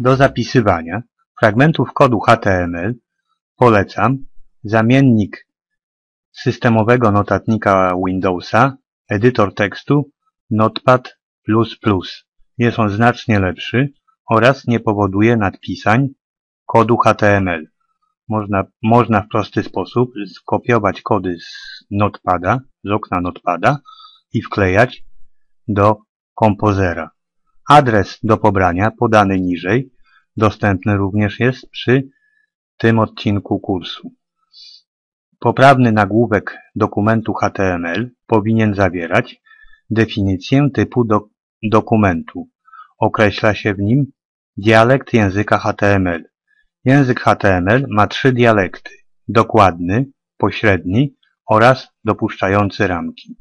Do zapisywania fragmentów kodu HTML polecam zamiennik systemowego notatnika Windowsa, edytor tekstu Notepad++. Jest on znacznie lepszy oraz nie powoduje nadpisań kodu HTML. Można, można w prosty sposób skopiować kody z Notepada, z okna Notepada i wklejać do kompozera. Adres do pobrania podany niżej dostępny również jest przy tym odcinku kursu. Poprawny nagłówek dokumentu HTML powinien zawierać definicję typu do, dokumentu. Określa się w nim dialekt języka HTML. Język HTML ma trzy dialekty. Dokładny, pośredni oraz dopuszczający ramki.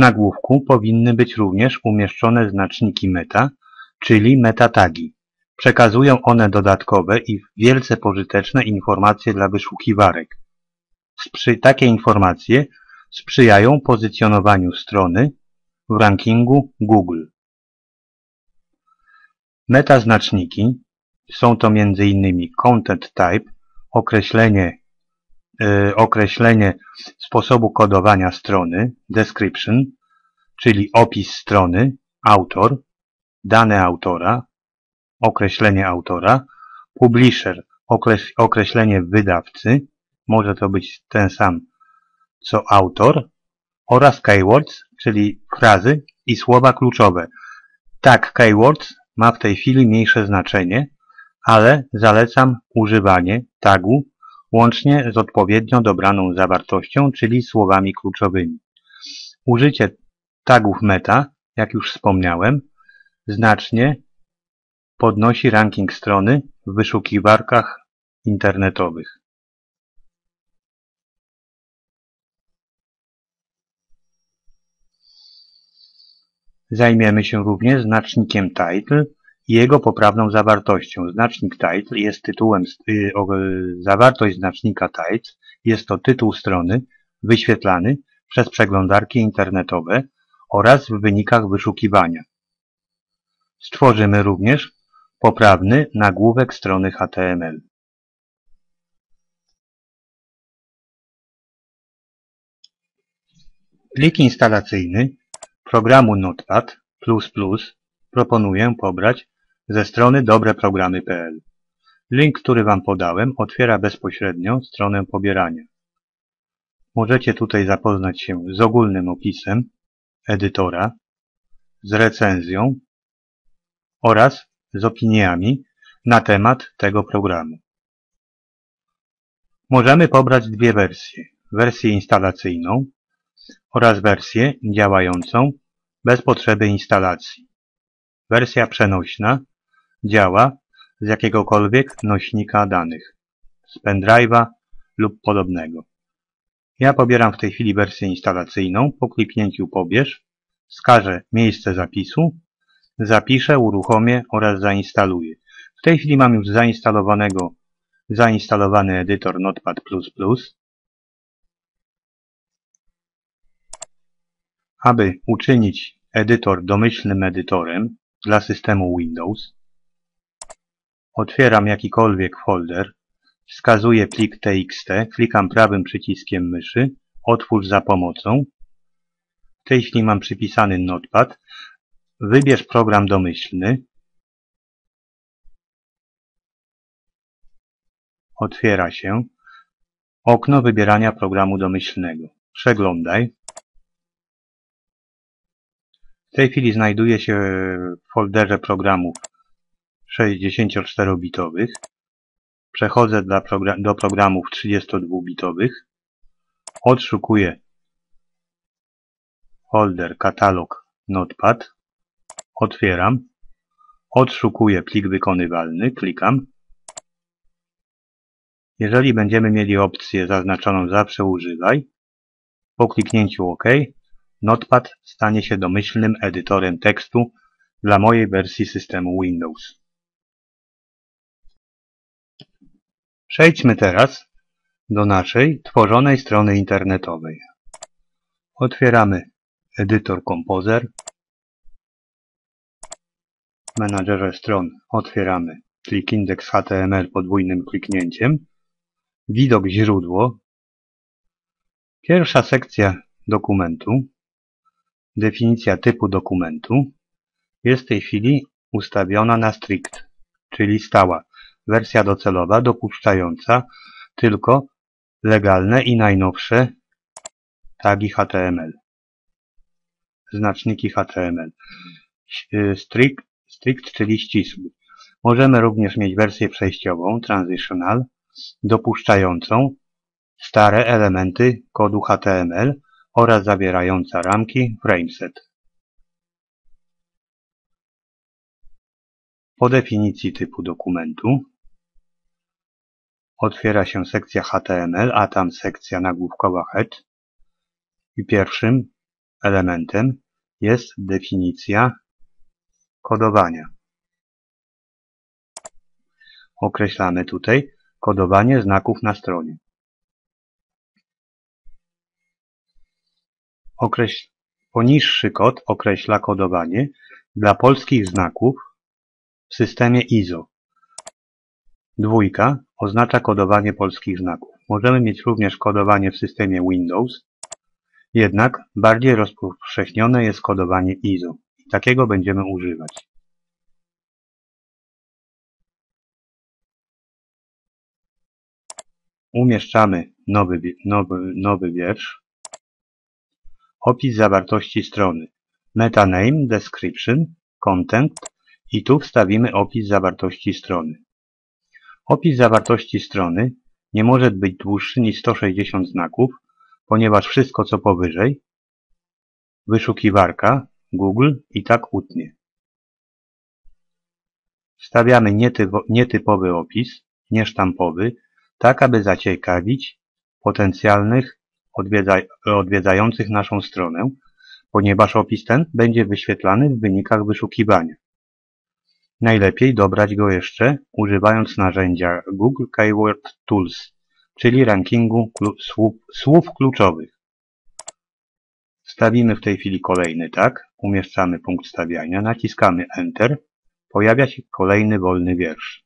Nagłówku powinny być również umieszczone znaczniki meta, czyli metatagi. Przekazują one dodatkowe i wielce pożyteczne informacje dla wyszukiwarek. Sprzy takie informacje sprzyjają pozycjonowaniu strony w rankingu Google. Metaznaczniki są to m.in. content type, określenie, yy, określenie sposobu kodowania strony, description, czyli opis strony, autor, dane autora, określenie autora, publisher, określenie wydawcy, może to być ten sam co autor, oraz keywords, czyli frazy i słowa kluczowe. Tak, keywords ma w tej chwili mniejsze znaczenie, ale zalecam używanie tagu łącznie z odpowiednio dobraną zawartością, czyli słowami kluczowymi. Użycie tagów meta, jak już wspomniałem, znacznie podnosi ranking strony w wyszukiwarkach internetowych. Zajmiemy się również znacznikiem title i jego poprawną zawartością. Znacznik title jest tytułem, y, zawartość znacznika title jest to tytuł strony wyświetlany przez przeglądarki internetowe oraz w wynikach wyszukiwania. Stworzymy również poprawny nagłówek strony HTML. Plik instalacyjny programu Notepad++ proponuję pobrać ze strony dobreprogramy.pl. Link, który Wam podałem, otwiera bezpośrednio stronę pobierania. Możecie tutaj zapoznać się z ogólnym opisem edytora, z recenzją oraz z opiniami na temat tego programu. Możemy pobrać dwie wersje. Wersję instalacyjną oraz wersję działającą bez potrzeby instalacji. Wersja przenośna działa z jakiegokolwiek nośnika danych, z pendrive'a lub podobnego. Ja pobieram w tej chwili wersję instalacyjną. Po kliknięciu pobierz wskażę miejsce zapisu, zapiszę, uruchomię oraz zainstaluję. W tej chwili mam już zainstalowanego zainstalowany edytor Notepad++. Aby uczynić edytor domyślnym edytorem dla systemu Windows, otwieram jakikolwiek folder, wskazuję plik txt, klikam prawym przyciskiem myszy, otwórz za pomocą. W tej chwili mam przypisany Notepad. Wybierz program domyślny. Otwiera się okno wybierania programu domyślnego. Przeglądaj. W tej chwili znajduję się w folderze programów 64-bitowych. Przechodzę do programów 32-bitowych. Odszukuję folder katalog Notepad. Otwieram. Odszukuję plik wykonywalny. Klikam. Jeżeli będziemy mieli opcję zaznaczoną zawsze używaj, po kliknięciu OK Notepad stanie się domyślnym edytorem tekstu dla mojej wersji systemu Windows. Przejdźmy teraz do naszej tworzonej strony internetowej. Otwieramy edytor Composer. W menadżerze stron otwieramy plik index.html podwójnym kliknięciem. Widok źródło. Pierwsza sekcja dokumentu. Definicja typu dokumentu jest w tej chwili ustawiona na strict, czyli stała. Wersja docelowa dopuszczająca tylko legalne i najnowsze tagi HTML. Znaczniki HTML. Strict, strict czyli ścisły. Możemy również mieć wersję przejściową, transitional, dopuszczającą stare elementy kodu HTML oraz zawierająca ramki frameset. Po definicji typu dokumentu otwiera się sekcja HTML, a tam sekcja nagłówkowa head i pierwszym elementem jest definicja kodowania. Określamy tutaj kodowanie znaków na stronie. Określ... Poniższy kod określa kodowanie dla polskich znaków w systemie ISO. Dwójka oznacza kodowanie polskich znaków. Możemy mieć również kodowanie w systemie Windows, jednak bardziej rozpowszechnione jest kodowanie ISO i takiego będziemy używać. Umieszczamy nowy, nowy, nowy wiersz. Opis zawartości strony. Meta name, description, content i tu wstawimy opis zawartości strony. Opis zawartości strony nie może być dłuższy niż 160 znaków, ponieważ wszystko co powyżej wyszukiwarka Google i tak utnie. Wstawiamy nietypowy opis, niesztampowy, tak aby zaciekawić potencjalnych odwiedzających naszą stronę, ponieważ opis ten będzie wyświetlany w wynikach wyszukiwania. Najlepiej dobrać go jeszcze używając narzędzia Google Keyword Tools, czyli rankingu słów, słów kluczowych. Wstawimy w tej chwili kolejny tag, umieszczamy punkt stawiania, naciskamy Enter, pojawia się kolejny wolny wiersz.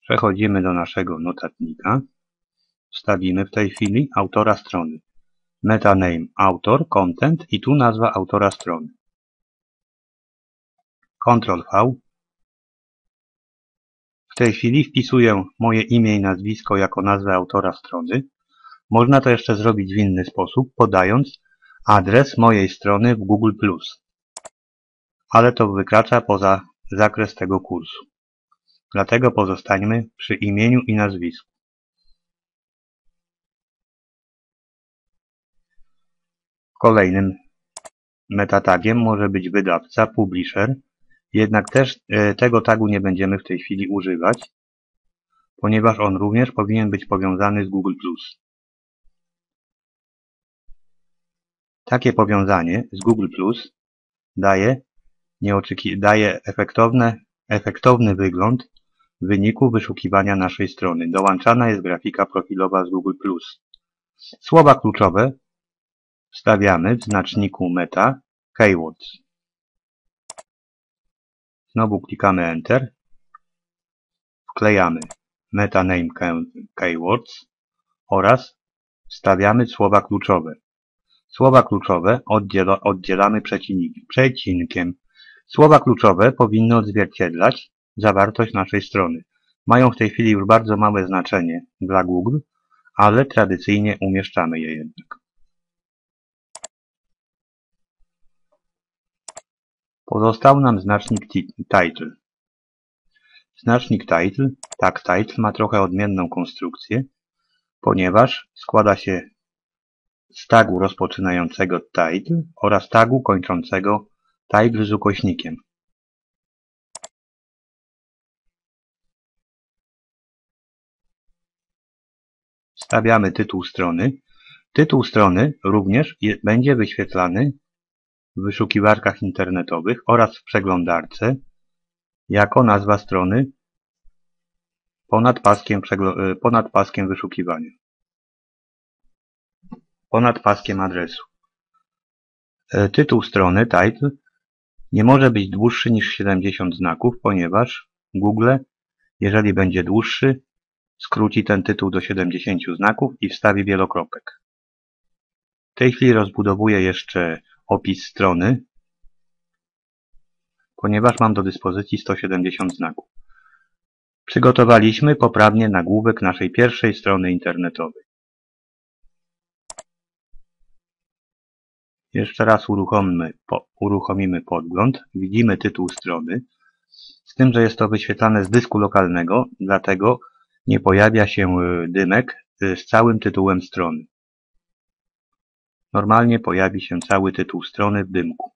Przechodzimy do naszego notatnika. Wstawimy w tej chwili autora strony. Meta name autor, content i tu nazwa autora strony. Ctrl V. W tej chwili wpisuję moje imię i nazwisko jako nazwę autora strony. Można to jeszcze zrobić w inny sposób, podając adres mojej strony w Google+. Ale to wykracza poza zakres tego kursu. Dlatego pozostańmy przy imieniu i nazwisku. Kolejnym metatagiem może być wydawca, publisher, jednak też e, tego tagu nie będziemy w tej chwili używać, ponieważ on również powinien być powiązany z Google+. Takie powiązanie z Google daje, daje efektowne, efektowny wygląd wyniku wyszukiwania naszej strony. Dołączana jest grafika profilowa z Google+. Słowa kluczowe wstawiamy w znaczniku meta keywords. Znowu klikamy Enter. Wklejamy meta name keywords oraz wstawiamy słowa kluczowe. Słowa kluczowe oddzielamy przecinkiem. Słowa kluczowe powinny odzwierciedlać zawartość naszej strony. Mają w tej chwili już bardzo małe znaczenie dla Google, ale tradycyjnie umieszczamy je jednak. Pozostał nam znacznik title. Znacznik title, tak title, ma trochę odmienną konstrukcję, ponieważ składa się z tagu rozpoczynającego title oraz tagu kończącego title z ukośnikiem. Wstawiamy tytuł strony. Tytuł strony również będzie wyświetlany w wyszukiwarkach internetowych oraz w przeglądarce jako nazwa strony ponad paskiem, e, ponad paskiem wyszukiwania. Ponad paskiem adresu. E, tytuł strony, title, Nie może być dłuższy niż 70 znaków, ponieważ Google, jeżeli będzie dłuższy, skróci ten tytuł do 70 znaków i wstawi wielokropek. W tej chwili rozbudowuję jeszcze opis strony, ponieważ mam do dyspozycji 170 znaków. Przygotowaliśmy poprawnie nagłówek naszej pierwszej strony internetowej. Jeszcze raz uruchomimy, po, uruchomimy podgląd. Widzimy tytuł strony. Z tym, że jest to wyświetlane z dysku lokalnego, dlatego nie pojawia się y, dymek y, z całym tytułem strony. Normalnie pojawi się cały tytuł strony w dymku.